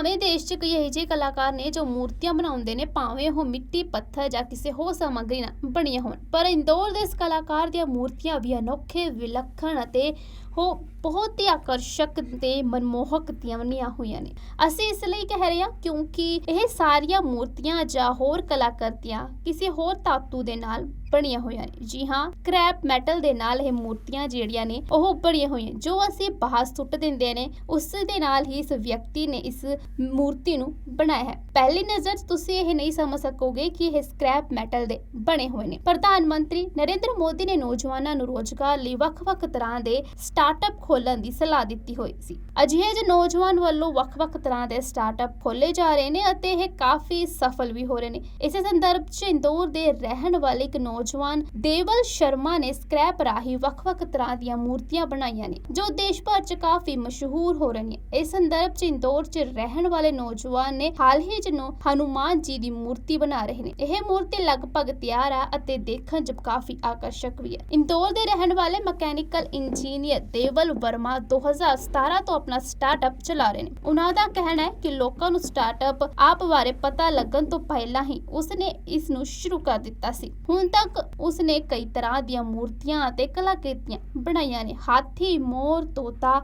ਭਾਵੇਂ ਦੇਸ਼ 'ਚ ਕਈ ਇਹੋ ਕਲਾਕਾਰ ਨੇ ਜੋ ਮੂਰਤੀਆਂ ਬਣਾਉਂਦੇ ਨੇ, ਭਾਵੇਂ ਉਹ ਮਿੱਟੀ, ਪੱਥਰ ਜਾਂ ਕਿਸੇ ਹੋਰ ਸਮੱਗਰੀ ਨਾਲ ਬਣੀਆਂ ਹੋਣ, ਪਰ ਇੰਦੌਰ ਦੇ ਇਸ ਕਲਾਕਾਰ ਦੀਆਂ ਮੂਰਤੀਆਂ ਵੀ ਅਨੋਖੇ, ਵਿਲੱਖਣ ਅਤੇ ਉਹ ਬਹੁਤ ਹੀ ਆਕਰਸ਼ਕ ਤੇ ਮਨਮੋਹਕ ਦੀਆਂ ਬਣੀਆਂ ਹੋਈਆਂ ਨੇ। ਅਸੀਂ ਇਸ ਲਈ ਕਹਿ ਰਹੇ ਹਾਂ ਕਿਉਂਕਿ ਇਹ ਸਾਰੀਆਂ ਮੂਰਤੀਆਂ ਜਾਂ ਹੋਰ ਕਲਾਕ੍ਰਿਤੀਆਂ ਕਿਸੇ ਹੋਰ ਧਾਤੂ ਦੇ ਨਾਲ ਬਣੀਆਂ ਹੋਈਆਂ ਨੇ। ਜੀ ਹਾਂ ਸਕ੍ਰੈਪ ਮੈਟਲ ਦੇ ਨਾਲ ਇਹ ਮੂਰਤੀਆਂ ਜਿਹੜੀਆਂ ਨੇ, ਉਹ ਬਣੀਆਂ ਹੋਈਆਂ। ਜੋ ਅਸੀਂ ਬਾਹਰ ਸੁੱਟ ਦਿੰਦੇ ਨੇ, ਉਸ ਦੇ ਨਾਲ ਹੀ ਇਸ ਵਿਅਕਤੀ ਨੇ ਇਸ ਮੂਰਤੀ ਨੂੰ ਬਣਾਇਆ ਹੈ। ਪਹਿਲੀ ਨਜ਼ਰ ਤੁਸੀਂ ਇਹ ਨਹੀਂ ਸਮਝ ਸਕੋਗੇ ਕਿ ਇਹ ਸਕ੍ਰੈਪ ਮੈਟਲ ਦੇ ਬਣੇ ਹੋਏ ਨੇ। ਪ੍ਰਧਾਨ ਮੰਤਰੀ ਨਰਿੰਦਰ ਮੋਦੀ ਨੇ ਨੌਜਵਾਨਾਂ ਨੂੰ ਰੋਜ਼ਗਾਰ ਲਈ ਵੱਖ-ਵੱਖ ਤਰ੍ਹਾਂ ਦੇ ਸਟਾਰਟਅਪ ਖੋਲਣ ਦੀ ਸਲਾਹ ਦਿੱਤੀ ਹੋਈ ਸੀ। ਅਜਿਹੇ ਜਿਹੇ ਨੌਜਵਾਨ ਵੱਲੋਂ ਵੱਖ-ਵੱਖ ਤਰ੍ਹਾਂ ਦੇ ਸਟਾਰਟਅਪ ਖੋਲੇ ਜਾ ਰਹੇ ਨੇ ਅਤੇ ਇਹ ਕਾਫੀ ਸਫਲ ਵੀ ਹੋ ਰਹੇ ਨੇ। ਇਸੇ ਸੰਦਰਭ 'ਚ ਇੰਦੌਰ ਦੇ ਰਹਿਣ ਵਾਲੇ ਇੱਕ ਨੌਜਵਾਨ ਨੌਜਵਾਨ ਦੇਵਲ ਸ਼ਰਮਾ ਨੇ ਸਕ੍ਰੈਪ ਰਾਹੀਂ ਵੱਖ-ਵੱਖ ਤਰ੍ਹਾਂ ਦੀਆਂ ਮੂਰਤੀਆਂ ਬਣਾਈਆਂ ਨੇ, ਜੋ ਦੇਸ਼ ਭਰ 'ਚ ਕਾਫੀ ਮਸ਼ਹੂਰ ਹੋ ਰਹੀਆਂ। ਇਸ ਸੰਦਰਭ 'ਚ ਇੰਦੌਰ 'ਚ ਰਹਿਣ ਵਾਲੇ ਨੌਜਵਾਨ ਨੇ ਹਾਲ ਹੀ 'ਚ ਨੂੰ ਹਨੂਮਾਨ ਜੀ ਦੀ ਮੂਰਤੀ ਬਣਾ ਰਹੇ ਨੇ। ਇਹ ਮੂਰਤੀ ਲਗਭਗ ਤਿਆਰ ਹੈ ਅਤੇ ਦੇਖਣ 'ਚ ਕਾਫੀ ਆਕਰਸ਼ਕ ਵੀ ਹੈ। ਇੰਦੌਰ ਦੇ ਰਹਿਣ ਵਾਲੇ ਮਕੈਨੀਕਲ ਇੰਜੀਨੀਅਰ ਦੇਵਲ ਵਰਮਾ 2017 ਤੋਂ ਆਪਣਾ ਸਟਾਰਟਅਪ ਚਲਾ ਰਹੇ ਨੇ। ਉਹਨਾਂ ਦਾ ਕਹਿਣਾ ਹੈ ਕਿ ਲੋਕਾਂ ਨੂੰ ਸਟਾਰਟਅਪ ਆਪ ਬਾਰੇ ਪਤਾ ਲੱਗਣ ਤੋਂ ਪਹਿਲਾਂ ਹੀ ਉਸਨੇ ਇਸ ਨੂੰ ਸ਼ੁਰੂ ਕਰ ਦਿੱਤਾ ਸੀ। ਹੁਣ ਤੱਕ ਉਸਨੇ ਕਈ ਤਰ੍ਹਾਂ ਦੀਆਂ ਮੂਰਤੀਆਂ ਅਤੇ ਕਲਾਕ੍ਰਿਤੀਆਂ ਬਣਾਈਆਂ ਨੇ। ਹਾਥੀ, ਮੋਰ, ਤੋਤਾ,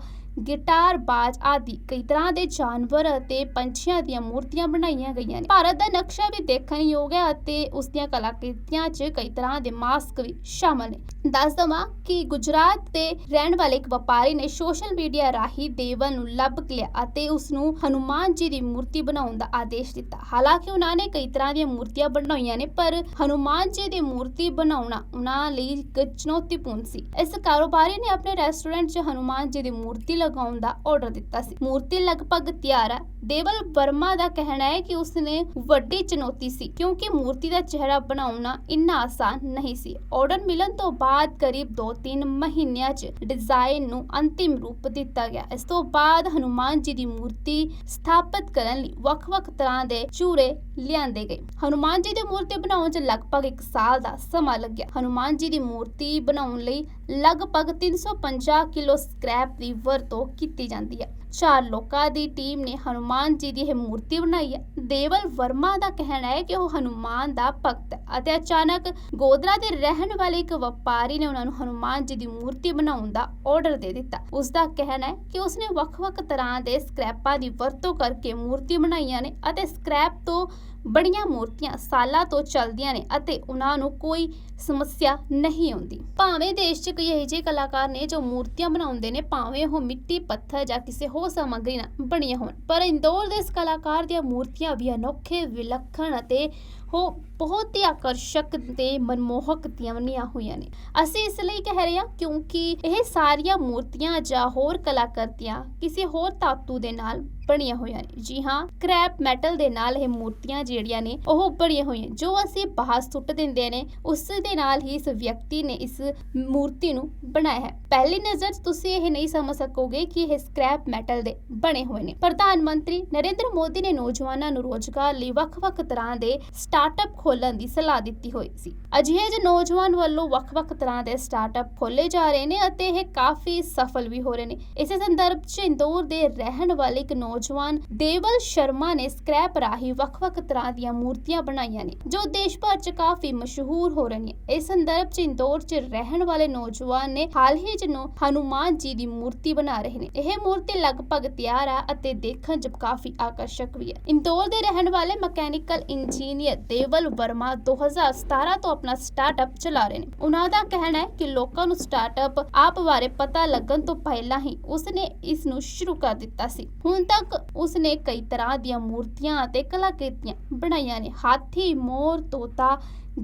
ਗਿਟਾਰ, ਬਾਜ ਆਦਿ ਕਈ ਤਰ੍ਹਾਂ ਦੇ ਜਾਨਵਰ ਅਤੇ ਪੰਛੀਆਂ ਦੀਆਂ ਮੂਰਤੀਆਂ ਬਣਾਈਆਂ ਗਈਆਂ ਨੇ। ਭਾਰਤ ਦਾ ਨਕਸ਼ਾ ਵੀ ਦੇਖਣ ਯੋਗ ਹੈ ਅਤੇ ਉਸ ਦੀਆਂ ਕਲਾਕ੍ਰਿਤੀਆਂ 'ਚ ਕਈ ਤਰ੍ਹਾਂ ਦੇ ਮਾਸਕ ਵੀ ਸ਼ਾਮਲ ਨੇ। ਦੱਸ ਦਵਾਂ ਕਿ ਗੁਜਰਾਤ ਦੇ ਰਹਿਣ ਵਾਲੇ ਇੱਕ ਵਪਾਰੀ ਨੇ ਸੋਸ਼ਲ ਮੀਡੀਆ ਰਾਹੀਂ ਦੇਵਨ ਨੂੰ ਲੱਭ ਲਿਆ ਅਤੇ ਉਸ ਨੂੰ ਹਨੂਮਾਨ ਜੀ ਦੀ ਮੂਰਤੀ ਬਣਾਉਣ ਦਾ ਆਦੇਸ਼ ਦਿੱਤਾ। ਹਾਲਾਂਕਿ ਉਹਨਾਂ ਨੇ ਕਈ ਤਰ੍ਹਾਂ ਦੀਆਂ ਮੂਰਤੀਆਂ ਬਣਾਈਆਂ ਨੇ, ਪਰ ਹਨੂਮਾਨ ਜੀ ਦੀ ਮੂਰਤੀ ਮੂਰਤੀ ਬਣਾਉਣਾ ਉਹਨਾਂ ਲਈ ਇੱਕ ਚੁਣੌਤੀਪੂਰਨ ਸੀ। ਇਸ ਕਾਰੋਬਾਰੀ ਨੇ ਆਪਣੇ ਰੈਸਟੋਰੈਂਟ 'ਚ ਹਨੂਮਾਨ ਜੀ ਦੀ ਮੂਰਤੀ ਲਗਾਉਣ ਦਾ ਆਰਡਰ ਦਿੱਤਾ ਸੀ। ਮੂਰਤੀ ਲਗਭਗ ਤਿਆਰ ਹੈ ਦੇਵਲ ਵਰਮਾ ਦਾ ਕਹਿਣਾ ਹੈ ਕਿ ਉਸਨੇ ਵੱਡੀ ਚੁਣੌਤੀ ਸੀ, ਕਿਉਂਕਿ ਮੂਰਤੀ ਦਾ ਚਿਹਰਾ ਬਣਾਉਣਾ ਇੰਨਾ ਆਸਾਨ ਨਹੀਂ ਸੀ। ਆਰਡਰ ਮਿਲਣ ਤੋਂ ਬਾਅਦ ਕਰੀਬ 2-3 ਮਹੀਨਿਆਂ 'ਚ ਡਿਜ਼ਾਈਨ ਨੂੰ ਅੰਤਿਮ ਰੂਪ ਦਿੱਤਾ ਗਿਆ। ਇਸ ਤੋਂ ਬਾਅਦ ਹਨੂਮਾਨ ਜੀ ਦੀ ਮੂਰਤੀ ਸਥਾਪਿਤ ਕਰਨ ਲਈ ਵੱਖ-ਵੱਖ ਤਰ੍ਹਾਂ ਦੇ ਚੂਰੇ ਲਿਆਂਦੇ ਗਏ। ਹਨੂਮਾਨ ਜੀ ਦੀ ਮੂਰਤੀ ਬਣਾਉਣ 'ਚ ਲਗਭਗ 1 ਸਾਲ ਦਾ ਸਮਾਂ ਲੱਗਿਆ। ਹਨੂਮਾਨ ਜੀ ਦੀ ਮੂਰਤੀ ਬਣਾਉਣ ਲਈ ਲਗਭਗ 350 ਕਿਲੋ ਸਕ੍ਰੈਪ ਦੀ ਵਰਤੋਂ ਕੀਤੀ ਜਾਂਦੀ ਹੈ। ਚਾਰ ਲੋਕਾਂ ਦੀ ਟੀਮ ਨੇ ਹਨੂਮਾਨ ਜੀ ਦੀ ਇਹ ਮੂਰਤੀ ਬਣਾਈ ਹੈ। ਦੇਵਲ ਵਰਮਾ ਦਾ ਕਹਿਣਾ ਹੈ ਕਿ ਉਹ ਹਨੂਮਾਨ ਦਾ ਭਗਤ ਹੈ ਅਤੇ ਅਚਾਨਕ ਗੋਦਰਾ ਦੇ ਰਹਿਣ ਵਾਲੇ ਇੱਕ ਵਪਾਰੀ ਨੇ ਉਹਨਾਂ ਨੂੰ ਹਨੂਮਾਨ ਜੀ ਦੀ ਮੂਰਤੀ ਬਣਾਉਣ ਦਾ ਆਰਡਰ ਦੇ ਦਿੱਤਾ। ਉਸ ਦਾ ਕਹਿਣਾ ਹੈ ਕਿ ਉਸਨੇ ਵੱਖ-ਵੱਖ ਤਰ੍ਹਾਂ ਦੇ ਸਕ੍ਰੈਪਾਂ ਦੀ ਵਰਤੋਂ ਕਰਕੇ ਮੂਰਤੀ ਬਣਾਈਆਂ ਨੇ ਅਤੇ ਸਕ੍ਰੈਪ ਤੋਂ ਬੜੀਆਂ ਮੂਰਤੀਆਂ ਸਾਲਾਂ ਤੋਂ ਚੱਲਦੀਆਂ ਨੇ ਅਤੇ ਉਹਨਾਂ ਨੂੰ ਕੋਈ ਸਮੱਸਿਆ ਨਹੀਂ ਆਉਂਦੀ। ਭਾਵੇਂ ਦੇਸ਼ 'ਚ ਕਈ ਇਹੋ ਕਲਾਕਾਰ ਨੇ ਜੋ ਮੂਰਤੀਆਂ ਬਣਾਉਂਦੇ ਨੇ, ਭਾਵੇਂ ਉਹ ਮਿੱਟੀ, ਪੱਥਰ ਜਾਂ ਕਿਸੇ ਹੋਰ ਸਮੱਗਰੀ ਨਾਲ ਬਣੀਆਂ ਹੋਣ, ਪਰ ਇੰਦੌਰ ਦੇ ਇਸ ਕਲਾਕਾਰ ਦੀਆਂ ਮੂਰਤੀਆਂ ਵੀ ਅਨੋਖੇ, ਵਿਲੱਖਣ ਅਤੇ ਹੋ ਬਹੁਤ ਹੀ ਆਕਰਸ਼ਕ ਤੇ ਮਨਮੋਹਕ ਦੀਆਂ ਬਣੀਆਂ ਹੋਈਆਂ ਨੇ। ਅਸੀਂ ਇਸ ਲਈ ਕਹਿ ਰਹੇ ਹਾਂ ਕਿਉਂਕਿ ਇਹ ਸਾਰੀਆਂ ਮੂਰਤੀਆਂ ਜਾਂ ਹੋਰ ਕਲਾਕ੍ਰਿਤੀਆਂ ਕਿਸੇ ਹੋਰ ਧਾਤੂ ਦੇ ਨਾਲ ਬਣੀਆਂ ਹੋਈਆਂ ਨੇ। ਜੀ ਹਾਂ ਸਕ੍ਰੈਪ ਮੈਟਲ ਦੇ ਨਾਲ ਇਹ ਮੂਰਤੀਆਂ ਜਿਹੜੀਆਂ ਨੇ, ਉਹ ਬਣੀਆਂ ਹੋਈਆਂ। ਜੋ ਅਸੀਂ ਬਾਹਰ ਸੁੱਟ ਦਿੰਦੇ ਨੇ, ਉਸ ਦੇ ਨਾਲ ਹੀ ਇਸ ਵਿਅਕਤੀ ਨੇ ਇਸ ਮੂਰਤੀ ਨੂੰ ਬਣਾਇਆ ਹੈ। ਪਹਿਲੀ ਨਜ਼ਰ ਤੁਸੀਂ ਇਹ ਨਹੀਂ ਸਮਝ ਸਕੋਗੇ ਕਿ ਇਹ ਸਕ੍ਰੈਪ ਮੈਟਲ ਦੇ ਬਣੇ ਹੋਏ ਨੇ। ਪ੍ਰਧਾਨ ਮੰਤਰੀ ਨਰਿੰਦਰ ਮੋਦੀ ਨੇ ਨੌਜਵਾਨਾਂ ਨੂੰ ਰੋਜ਼ਗਾਰ ਲਈ ਵੱਖ-ਵੱਖ ਤਰ੍ਹਾਂ ਦੇ ਸਟਾਰਟਅਪ ਖੋਲਣ ਦੀ ਸਲਾਹ ਦਿੱਤੀ ਹੋਈ ਸੀ। ਅਜਿਹੇ ਜਿਹੇ ਨੌਜਵਾਨ ਵੱਲੋਂ ਵੱਖ-ਵੱਖ ਤਰ੍ਹਾਂ ਦੇ ਸਟਾਰਟਅਪ ਖੋਲੇ ਜਾ ਰਹੇ ਨੇ ਅਤੇ ਇਹ ਕਾਫੀ ਸਫਲ ਵੀ ਹੋ ਰਹੇ ਨੇ। ਇਸੇ ਸੰਦਰਭ 'ਚ ਇੰਦੌਰ ਦੇ ਰਹਿਣ ਵਾਲੇ ਇੱਕ ਨੌਜਵਾਨ ਨੌਜਵਾਨ ਦੇਵਲ ਸ਼ਰਮਾ ਨੇ ਸਕ੍ਰੈਪ ਰਾਹੀਂ ਵੱਖ-ਵੱਖ ਤਰ੍ਹਾਂ ਦੀਆਂ ਮੂਰਤੀਆਂ ਬਣਾਈਆਂ ਨੇ, ਜੋ ਦੇਸ਼ ਭਰ 'ਚ ਕਾਫੀ ਮਸ਼ਹੂਰ ਹੋ ਰਹੀਆਂ। ਇਸ ਸੰਦਰਭ 'ਚ ਇੰਦੌਰ 'ਚ ਰਹਿਣ ਵਾਲੇ ਨੌਜਵਾਨ ਨੇ ਹਾਲ ਹੀ 'ਚ ਨੂੰ ਹਨੂਮਾਨ ਜੀ ਦੀ ਮੂਰਤੀ ਬਣਾ ਰਹੇ ਨੇ। ਇਹ ਮੂਰਤੀ ਲਗਭਗ ਤਿਆਰ ਹੈ ਅਤੇ ਦੇਖਣ 'ਚ ਕਾਫੀ ਆਕਰਸ਼ਕ ਵੀ ਹੈ। ਇੰਦੌਰ ਦੇ ਰਹਿਣ ਵਾਲੇ ਮਕੈਨੀਕਲ ਇੰਜੀਨੀਅਰ ਦੇਵਲ ਵਰਮਾ 2017 ਤੋਂ ਆਪਣਾ ਸਟਾਰਟਅਪ ਚਲਾ ਰਹੇ ਨੇ। ਉਹਨਾਂ ਦਾ ਕਹਿਣਾ ਹੈ ਕਿ ਲੋਕਾਂ ਨੂੰ ਸਟਾਰਟਅਪ ਆਪ ਬਾਰੇ ਪਤਾ ਲੱਗਣ ਤੋਂ ਪਹਿਲਾਂ ਹੀ ਉਸਨੇ ਇਸ ਨੂੰ ਸ਼ੁਰੂ ਕਰ ਦਿੱਤਾ ਸੀ। ਹੁਣ ਤੱਕ ਉਸਨੇ ਕਈ ਤਰ੍ਹਾਂ ਦੀਆਂ ਮੂਰਤੀਆਂ ਅਤੇ ਕਲਾਕ੍ਰਿਤੀਆਂ ਬਣਾਈਆਂ ਨੇ। ਹਾਥੀ, ਮੋਰ, ਤੋਤਾ,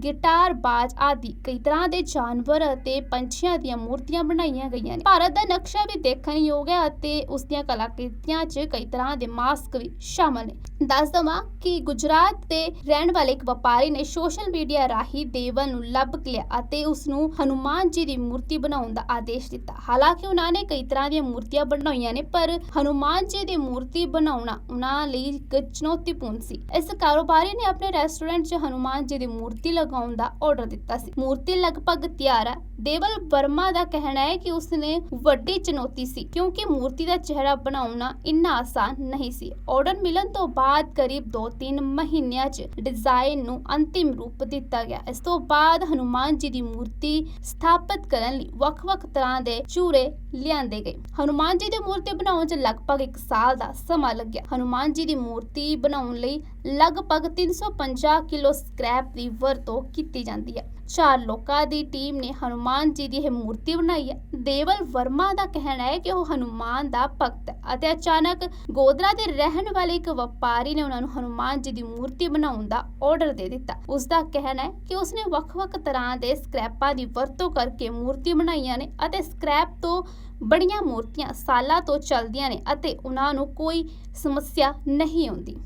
ਗਿਟਾਰ, ਬਾਜ ਆਦਿ ਕਈ ਤਰ੍ਹਾਂ ਦੇ ਜਾਨਵਰ ਅਤੇ ਪੰਛੀਆਂ ਦੀਆਂ ਮੂਰਤੀਆਂ ਬਣਾਈਆਂ ਗਈਆਂ ਨੇ। ਭਾਰਤ ਦਾ ਨਕਸ਼ਾ ਵੀ ਦੇਖਣ ਯੋਗ ਹੈ ਅਤੇ ਉਸ ਦੀਆਂ ਕਲਾਕ੍ਰਿਤੀਆਂ 'ਚ ਕਈ ਤਰ੍ਹਾਂ ਦੇ ਮਾਸਕ ਵੀ ਸ਼ਾਮਲ ਨੇ। ਦੱਸ ਦਵਾਂ ਕਿ ਗੁਜਰਾਤ ਦੇ ਰਹਿਣ ਵਾਲੇ ਇੱਕ ਵਪਾਰੀ ਨੇ ਸੋਸ਼ਲ ਮੀਡੀਆ ਰਾਹੀਂ ਦੇਵਨ ਨੂੰ ਲੱਭ ਲਿਆ ਅਤੇ ਉਸ ਨੂੰ ਹਨੂਮਾਨ ਜੀ ਦੀ ਮੂਰਤੀ ਬਣਾਉਣ ਦਾ ਆਦੇਸ਼ ਦਿੱਤਾ। ਹਾਲਾਂਕਿ ਉਹਨਾਂ ਨੇ ਕਈ ਤਰ੍ਹਾਂ ਦੀਆਂ ਮੂਰਤੀਆਂ ਬਣਾਈਆਂ ਨੇ, ਪਰ ਹਨੂਮਾਨ ਜੀ ਦੀ ਮੂਰਤੀ ਮੂਰਤੀ ਬਣਾਉਣਾ ਉਹਨਾਂ ਲਈ ਇੱਕ ਚੁਣੌਤੀਪੂਰਨ ਸੀ। ਇਸ ਕਾਰੋਬਾਰੀ ਨੇ ਆਪਣੇ ਰੈਸਟੋਰੈਂਟ 'ਚ ਹਨੂਮਾਨ ਜੀ ਦੀ ਮੂਰਤੀ ਲਗਾਉਣ ਦਾ ਆਰਡਰ ਦਿੱਤਾ ਸੀ। ਮੂਰਤੀ ਲਗਭਗ ਤਿਆਰ ਹੈ ਦੇਵਲ ਵਰਮਾ ਦਾ ਕਹਿਣਾ ਹੈ ਕਿ ਉਸਨੇ ਵੱਡੀ ਚੁਣੌਤੀ ਸੀ, ਕਿਉਂਕਿ ਮੂਰਤੀ ਦਾ ਚਿਹਰਾ ਬਣਾਉਣਾ ਇੰਨਾ ਆਸਾਨ ਨਹੀਂ ਸੀ। ਆਰਡਰ ਮਿਲਣ ਤੋਂ ਬਾਅਦ ਕਰੀਬ 2-3 ਮਹੀਨਿਆਂ 'ਚ ਡਿਜ਼ਾਈਨ ਨੂੰ ਅੰਤਿਮ ਰੂਪ ਦਿੱਤਾ ਗਿਆ। ਇਸ ਤੋਂ ਬਾਅਦ ਹਨੂਮਾਨ ਜੀ ਦੀ ਮੂਰਤੀ ਸਥਾਪਿਤ ਕਰਨ ਲਈ ਵੱਖ-ਵੱਖ ਤਰ੍ਹਾਂ ਦੇ ਚੂਰੇ ਲਿਆਂਦੇ ਗਏ। ਹਨੂਮਾਨ ਜੀ ਦੀ ਮੂਰਤੀ ਬਣਾਉਣ 'ਚ ਲਗਭਗ 1 ਸਾਲ ਦਾ ਸਮਾਂ ਲੱਗਿਆ। ਹਨੂਮਾਨ ਜੀ ਦੀ ਮੂਰਤੀ ਬਣਾਉਣ ਲਈ ਲਗਭਗ 350 ਕਿਲੋ ਸਕ੍ਰੈਪ ਦੀ ਵਰਤੋਂ ਕੀਤੀ ਜਾਂਦੀ ਹੈ। ਚਾਰ ਲੋਕਾਂ ਦੀ ਟੀਮ ਨੇ ਹਨੂਮਾਨ ਜੀ ਦੀ ਇਹ ਮੂਰਤੀ ਬਣਾਈ ਹੈ। ਦੇਵਲ ਵਰਮਾ ਦਾ ਕਹਿਣਾ ਹੈ ਕਿ ਉਹ ਹਨੂਮਾਨ ਦਾ ਭਗਤ ਹੈ ਅਤੇ ਅਚਾਨਕ ਗੋਦਰਾ ਦੇ ਰਹਿਣ ਵਾਲੇ ਇੱਕ ਵਪਾਰੀ ਨੇ ਉਹਨਾਂ ਨੂੰ ਹਨੂਮਾਨ ਜੀ ਦੀ ਮੂਰਤੀ ਬਣਾਉਣ ਦਾ ਆਰਡਰ ਦੇ ਦਿੱਤਾ। ਉਸ ਦਾ ਕਹਿਣਾ ਹੈ ਕਿ ਉਸਨੇ ਵੱਖ-ਵੱਖ ਤਰ੍ਹਾਂ ਦੇ ਸਕ੍ਰੈਪਾਂ ਦੀ ਵਰਤੋਂ ਕਰਕੇ ਮੂਰਤੀ ਬਣਾਈਆਂ ਨੇ ਅਤੇ ਸਕ੍ਰੈਪ ਤੋਂ ਬੜੀਆਂ ਮੂਰਤੀਆਂ ਸਾਲਾਂ ਤੋਂ ਚੱਲਦੀਆਂ ਨੇ ਅਤੇ ਉਹਨਾਂ ਨੂੰ ਕੋਈ ਸਮੱਸਿਆ ਨਹੀਂ ਆਉਂਦੀ।